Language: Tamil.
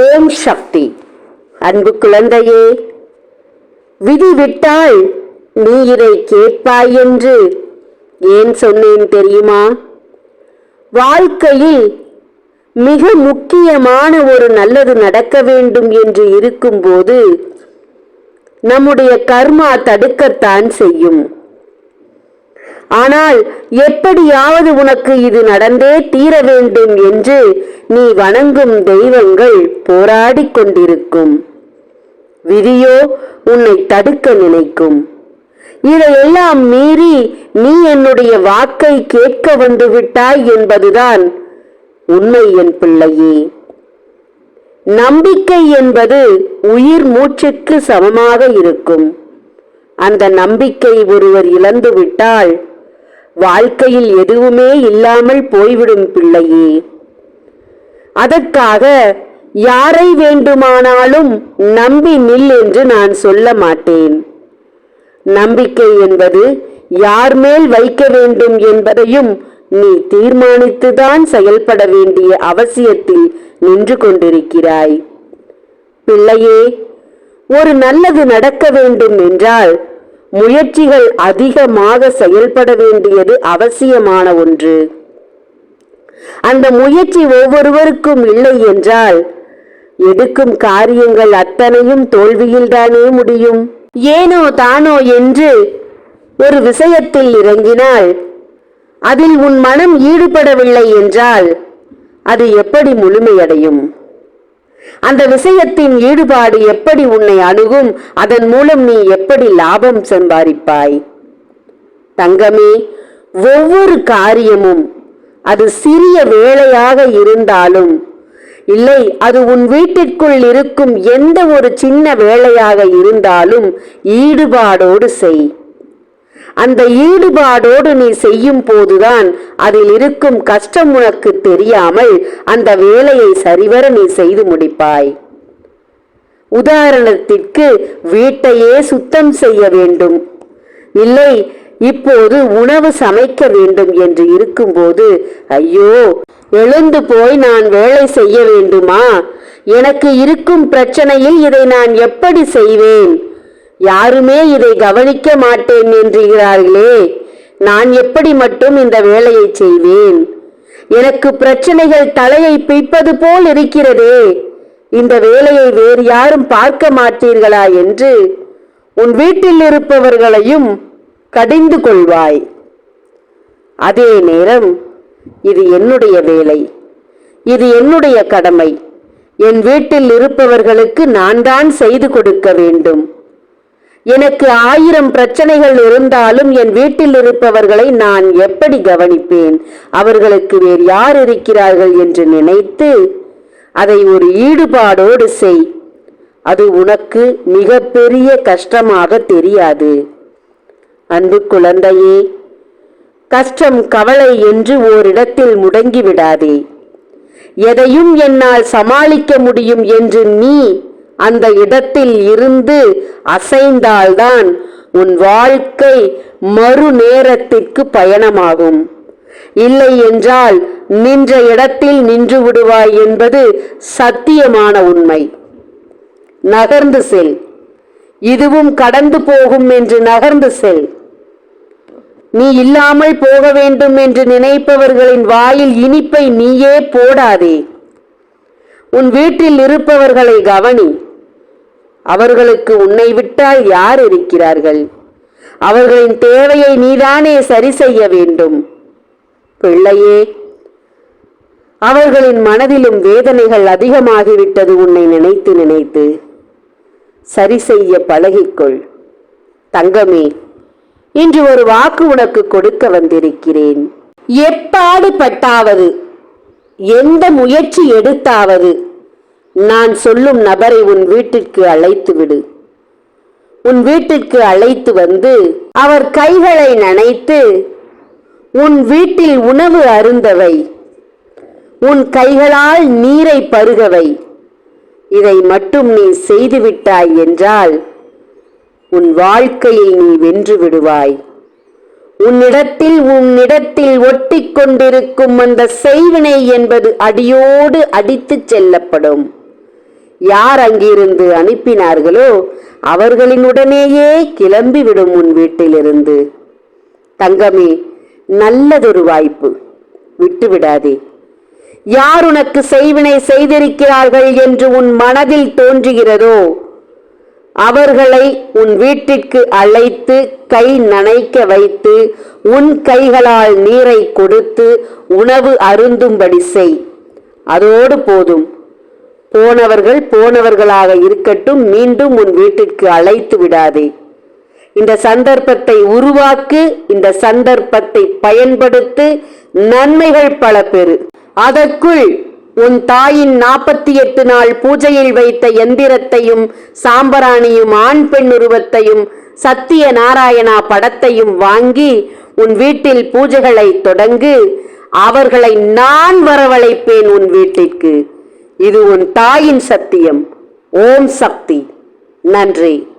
ஓம் சக்தி. அன்பு குழந்தையே விதி விட்டால் நீ இதை கேட்பாய் என்று ஏன் சொன்னேன் தெரியுமா? வாழ்க்கையில் மிக முக்கியமான ஒரு நல்லது நடக்க வேண்டும் என்று இருக்கும்போது நம்முடைய கர்மா தடுக்கத்தான் செய்யும். ஆனால் எப்படியாவது உனக்கு இது நடந்தே தீர வேண்டும் என்று நீ வணங்கும் தெய்வங்கள் போராடிக் கொண்டிருக்கும். விதியோ உன்னை தடுக்க நினைக்கும். இதையெல்லாம் மீறி நீ என்னுடைய வாக்கை கேட்க வந்து விட்டாய் என்பதுதான் உண்மை என் பிள்ளையே. நம்பிக்கை என்பது உயிர் மூச்சுக்கு சமமாக இருக்கும். அந்த நம்பிக்கை ஒருவர் இழந்துவிட்டால் வாழ்க்கையில் எதுவுமே இல்லாமல் போய்விடும் பிள்ளையே. அதற்காக யாரை வேண்டுமானாலும் நம்பி நில் என்று நான் சொல்ல மாட்டேன். நம்பிக்கை என்பது யார் மேல் வைக்க வேண்டும் என்பதையும் நீ தீர்மானித்துதான் செயல்பட வேண்டிய அவசியத்தில் நின்று கொண்டிருக்கிறாய். பிள்ளையே ஒரு நல்லது நடக்க வேண்டும் என்றால் முயற்சிகள் அதிகமாக செயல்பட வேண்டியது அவசியமான ஒன்று. அந்த முயற்சி ஒவ்வொருவருக்கும் இல்லை என்றால் எடுக்கும் காரியங்கள் அத்தனையும் தோல்வியில்தானே முடியும். ஏனோ தானோ என்று ஒரு விஷயத்தில் இறங்கினால் அதில் உன் மனம் ஈடுபடவில்லை என்றால் அது எப்படி முழுமையடையும்? அந்த விஷயத்தின் ஈடுபாடு எப்படி உன்னை அணுகும்? அதன் மூலம் நீ எப்படி லாபம் சம்பாதிப்பாய்? தங்கமே ஒவ்வொரு காரியமும் அது சிறிய வேலையாக இருந்தாலும் இல்லை அது உன் வீட்டிற்குள் இருக்கும் எந்த ஒரு சின்ன வேலையாக இருந்தாலும் ஈடுபாடோடு செய். அந்த ஈடுபாடோடு நீ செய்யும் போதுதான் அதில் இருக்கும் கஷ்டம் உனக்கு தெரியாமல் அந்த வேலையை சரிவர நீ செய்து முடிப்பாய். உதாரணத்திற்கு வீட்டையே சுத்தம் செய்ய வேண்டும். இல்லை இப்போது உணவு சமைக்க வேண்டும் என்று இருக்கும்போது ஐயோ எழுந்து போய் நான் வேலை செய்ய வேண்டுமா? எனக்கு இருக்கும் பிரச்சனையில் இதை நான் எப்படி செய்வேன்? யாருமே இதை கவனிக்க மாட்டேன் என்றுகிறார்களே நான் எப்படி மட்டும் இந்த வேலையை செய்வேன்? எனக்கு பிரச்சனைகள் தலையை பிய்ப்பது போல் இருக்கிறதே. இந்த வேலையை வேறு யாரும் பார்க்க மாட்டீர்களா என்று உன் வீட்டில் இருப்பவர்களையும் கடிந்து கொள்வாய். அதே நேரம் இது என்னுடைய வேலை. இது என்னுடைய கடமை. என் வீட்டில் இருப்பவர்களுக்கு நான் தான் செய்து கொடுக்க வேண்டும். எனக்கு ஆயிரம் பிரச்சனைகள் இருந்தாலும் என் வீட்டில் இருப்பவர்களை நான் எப்படி கவனிப்பேன்? அவர்களுக்கு வேறு யார் இருக்கிறார்கள் என்று நினைத்து அதை ஒரு ஈடுபாடோடு செய். அது உனக்கு மிகப்பெரிய கஷ்டமாக தெரியாது. அன்பு குழந்தையே கஷ்டம் கவலை என்று ஓரிடத்தில் முடங்கிவிடாதே. எதையும் என்னால் சமாளிக்க முடியும் என்று நீ அந்த இடத்தில் இருந்து அசைந்தால்தான் உன் வாழ்க்கை மறு நேரத்திற்கு பயணமாகும். இல்லை என்றால் நின்ற இடத்தில் நின்று விடுவாய் என்பது சத்தியமான உண்மை. நகர்ந்து செல். இதுவும் கடந்து போகும் என்று நகர்ந்து செல். நீ இல்லாமல் போக வேண்டும் என்று நினைப்பவர்களின் வாயில் இனிப்பை நீயே போடாதே. உன் வீட்டில் இருப்பவர்களை கவனி. அவர்களுக்கு உன்னை விட்டால் யார் இருக்கிறார்கள்? அவர்களின் தேவையை நீதானே சரி செய்ய வேண்டும். பிள்ளையே அவர்களின் மனதிலும் வேதனைகள் அதிகமாகிவிட்டது உன்னை நினைத்து நினைத்து. சரி செய்ய பழகிக்கொள். தங்கமே இன்று ஒரு வாக்கு உனக்கு கொடுக்க வந்திருக்கிறேன். எப்பாடு பட்டாவது எந்த முயற்சி எடுத்தாவது நான் சொல்லும் நபரை உன் வீட்டிற்கு அழைத்து விடு. உன் வீட்டிற்கு அழைத்து வந்து அவர் கைகளை நனைத்து உன் வீட்டில் உணவு அருந்தவை. உன் கைகளால் நீரை பருகவை. இதை மட்டும் நீ செய்துவிட்டாய் என்றால் உன் வாழ்க்கையில் நீ வென்று விடுவாய். உன்னிடத்தில் உன்னிடத்தில் ஒட்டிக் கொண்டிருக்கும் அந்த செய்வினை என்பது அடியோடு அடித்துச் செல்லப்படும். யார் அங்கிருந்து அனுப்பினார்களோ அவர்களினுடனேயே கிளம்பிவிடும் உன் வீட்டிலிருந்து. தங்கமே நல்லதொரு வாய்ப்பு. விட்டுவிடாதே. யார் உனக்கு செய்வினை செய்திருக்கிறார்கள் என்று உன் மனதில் தோன்றுகிறதோ அவர்களை உன் வீட்டிற்கு அழைத்து கை நனைக்க வைத்து உன் கைகளால் நீரை கொடுத்து உணவு அருந்தும்படி செய். அதோடு போதும். போனவர்கள் போனவர்களாக இருக்கட்டும் மீண்டும் உன் வீட்டிற்கு அழைத்து விடாதே. இந்த சந்தர்ப்பத்தை உருவாக்கு இந்த சந்தர்ப்பத்தை பயன்படுத்து நன்மைகள் பல பெறு. அதற்குள் உன் தாயின் நாற்பத்தி எட்டு நாள் பூஜையில் வைத்த எந்திரத்தையும் சாம்பராணியும் ஆண் பெண் உருவத்தையும் சத்திய நாராயணா படத்தையும் வாங்கி உன் வீட்டில் பூஜைகளை தொடங்கு. அவர்களை நான் வரவழைப்பேன் உன் வீட்டிற்கு. இது உன் தாயின் சத்தியம். ஓம் சக்தி. நன்றி.